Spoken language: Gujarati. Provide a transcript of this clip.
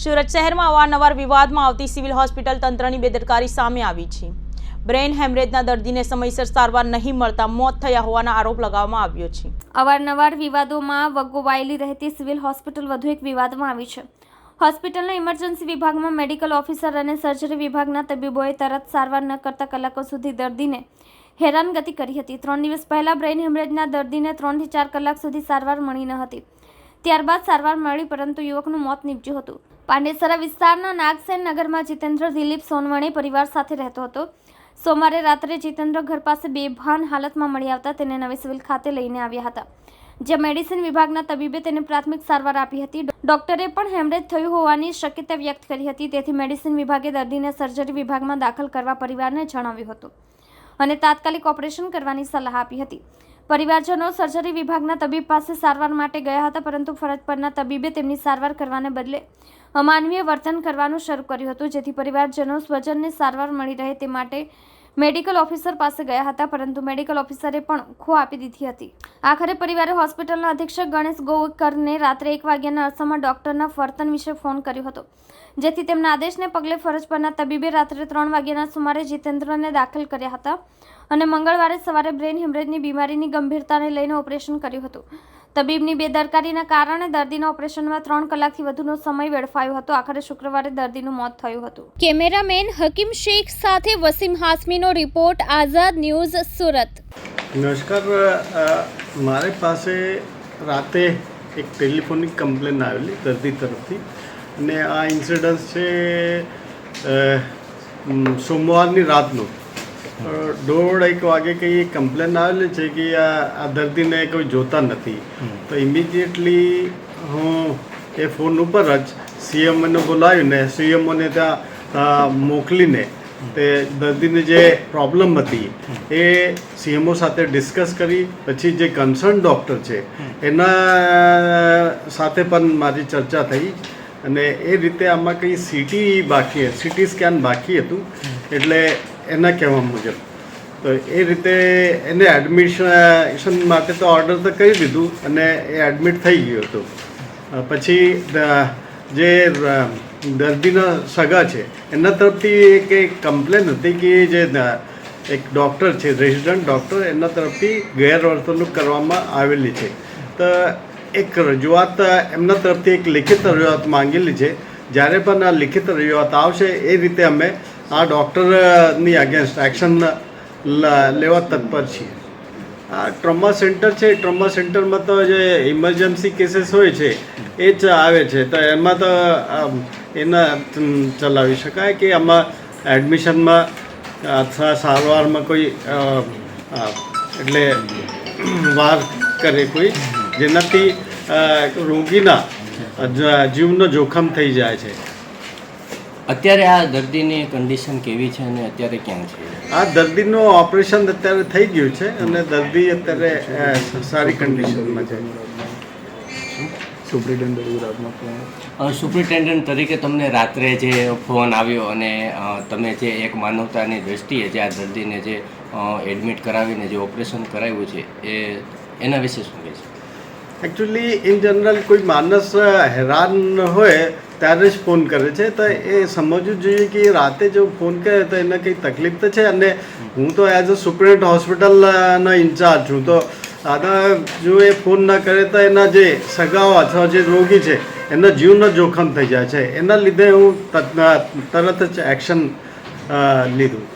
સુરત શહેરમાં અવારનવાર વિવાદમાં આવતી સિવિલ હોસ્પિટલ તંત્રની બેદરકારી સામે આવી છે. બ્રેઇન હેમરેજના દર્દીને સમયસર સારવાર નહીં મળતા મોત થયા હોવાના આરોપ લગાવવામાં આવ્યો છે. અવારનવાર વિવાદોમાં વગોવાયેલી રહેતી સિવિલ હોસ્પિટલ વધુ એક વિવાદમાં આવી છે. હોસ્પિટલના ઇમરજન્સી વિભાગમાં મેડિકલ ઓફિસર અને સર્જરી વિભાગના તબીબોએ તરત સારવાર ન કરતા કલાકો સુધી દર્દીને હેરાનગતિ કરી હતી. ત્રણ દિવસ પહેલાં બ્રેઇન હેમરેજના દર્દીને ત્રણથી ચાર કલાક સુધી સારવાર મળી ન હતી. ત્યારબાદ સારવાર મળી પરંતુ યુવકનું મોત નીપજ્યું હતું. પાંડેસરા વિસ્તારના નાગસેન નગરમાં જીતેન્દ્ર દિલીપ સોનવણે પરિવાર સાથે રહેતો હતો. સોમવારે રાત્રે જીતેન્દ્ર ઘર પાસે બેભાન હાલતમાં મળી આવતા તેને નવી સિવિલ ખાતે લઈને આવ્યા હતા. જ્યાં મેડિસિન વિભાગના તબીબે તેને પ્રાથમિક સારવાર આપી હતી. ડોક્ટરે પણ હેમરેજ થયું હોવાની શક્યતા વ્યક્ત કરી હતી. તેથી મેડિસિન વિભાગે દર્દીને સર્જરી વિભાગમાં દાખલ કરવા પરિવારને જણાવ્યું હતું. અને તાત્કાલિક ઓપરેશન કરવાની સલાહ આપી હતી. પરિવારજનો સર્જરી વિભાગના તબીબ પાસે સારવાર માટે ગયા હતા, પરંતુ ફરજ પરના તબીબે તેમની સારવાર કરવાને બદલે અમાનવીય વર્તન કરવાનું શરૂ કર્યું હતું, જેથી પરિવારજનો સ્વજનને સારવાર મળી રહે તે માટે મેડિકલ ઓફિસર પાસે ગયા હતા, પરંતુ મેડિકલ ઓફિસરે પણ ખો આપી દીધી હતી. આખરે પરિવારે હોસ્પિટલના અધિક્ષક ગણેશ ગોવકરને રાત્રે એક વાગ્યાના અરસામાં ડોક્ટરના ફરતન વિશે ફોન કર્યો હતો. જેથી તેમના આદેશને પગલે ફરજ પરના તબીબે રાત્રે ત્રણ વાગ્યાના સુમારે જીતેન્દ્રને દાખલ કર્યા હતા અને મંગળવારે સવારે બ્રેન હેમરેજની બીમારીની ગંભીરતાને લઈને ઓપરેશન કર્યું હતું. તબીબની બેદરકારીના કારણે દર્દીના ઓપરેશનમાં ત્રણ કલાકથી વધુનો સમય વેડફાયો હતો. આખરે શુક્રવારે દર્દીનું મોત થયું હતું. કેમેરામેન હકીમ શેખ સાથે વસીમ હાસમીનો રિપોર્ટ, આઝાદ ન્યૂઝ સુરત. નમસ્કાર મારી પાસે રાતે એક ટેલિફોનિક કમ્પ્લેન આવેલી દર્દી તરફથી અને આ ઇન્સિડન્સ છે સોમવારની રાતનો. દોઢ એક વાગે કંઈ કમ્પ્લેન આવેલી છે કે આ આ દર્દીને કોઈ જોતા નથી. તો ઇમિડિયેટલી હું એ ફોન ઉપર જ સીએમઓને બોલાવીને સીએમઓને ત્યાં મોકલીને તે દર્દીની જે પ્રોબ્લેમ હતી, એ સીએમઓ સાથે ડિસ્કસ કરી, પછી જે કન્સર્ન ડૉક્ટર છે, એના સાથે પણ મારી ચર્ચા થઈ. અને એ રીતે આમાં કંઈ સીટી બાકી સીટી સ્કેન બાકી હતું. એટલે એના કહેવા મુજબ. તો એ રીતે એને એડમિશન માટે તો ઓર્ડર તો કરી દીધું અને એ એડમિટ થઈ ગયું હતું. પછી જે દર્દીના સગા છે, એના તરફથી એક એક કમ્પ્લેન હતી કે જે એક ડૉક્ટર છે રેસિડન્ટ ડૉક્ટર એના તરફથી ગેરવર્તણૂક કરવામાં આવેલી છે. તો એક રજૂઆત, એમના તરફથી એક લિખિત રજૂઆત માંગેલી છે. જ્યારે પણ આ લિખિત રજૂઆત આવશે, એ રીતે અમે આ ડૉક્ટરની અગેન્સ્ટ એક્શન લેવા તત્પર છીએ. આ ટ્રોમા સેન્ટર છે ટ્રોમા સેન્ટરમાં તો જે ઇમરજન્સી કેસીસ હોય છે, એ જ આવે છે. તો એમાં તો એના ચલાવી શકાય કે આમાં એડમિશનમાં અથવા સારવારમાં કોઈ એટલે વાર કરે કોઈ, જેનાથી રોગીના જીવનો જોખમ થઈ જાય છે. અત્યારે આ દર્દીની કન્ડિશન કેવી છે અને અત્યારે ક્યાં છે? આ દર્દીનું ઓપરેશન અત્યારે થઈ ગયું છે અને દર્દી અત્યારે સારી કન્ડિશનમાં છે. સુપ્રિન્ટેન્ડન્ટ તરીકે તમને રાત્રે જે ફોન આવ્યો અને તમે જે એક માનવતાની દ્રષ્ટિએ જે આ દર્દીને જે એડમિટ કરાવીને જે ઓપરેશન કરાવ્યું છે એ એના વિશે શું કહે છે એકચ્યુઅલી ઇન જનરલ કોઈ માણસ હેરાન હોય ત્યારે જ ફોન કરે છે, તો એ સમજવું જોઈએ કે રાતે જો ફોન કરે તો એને કંઈ તકલીફ તો છે? અને હું તો એઝ અ સુપ્રિન્ટ હોસ્પિટલનો ઇન્ચાર્જ છું. તો આના જો એ ફોન ના કરે તો એના જે સગાઓ અથવા જે રોગી છે એના જીવનો જોખમ થઈ જાય છે. એના લીધે હું તરત જ એક્શન લીધું.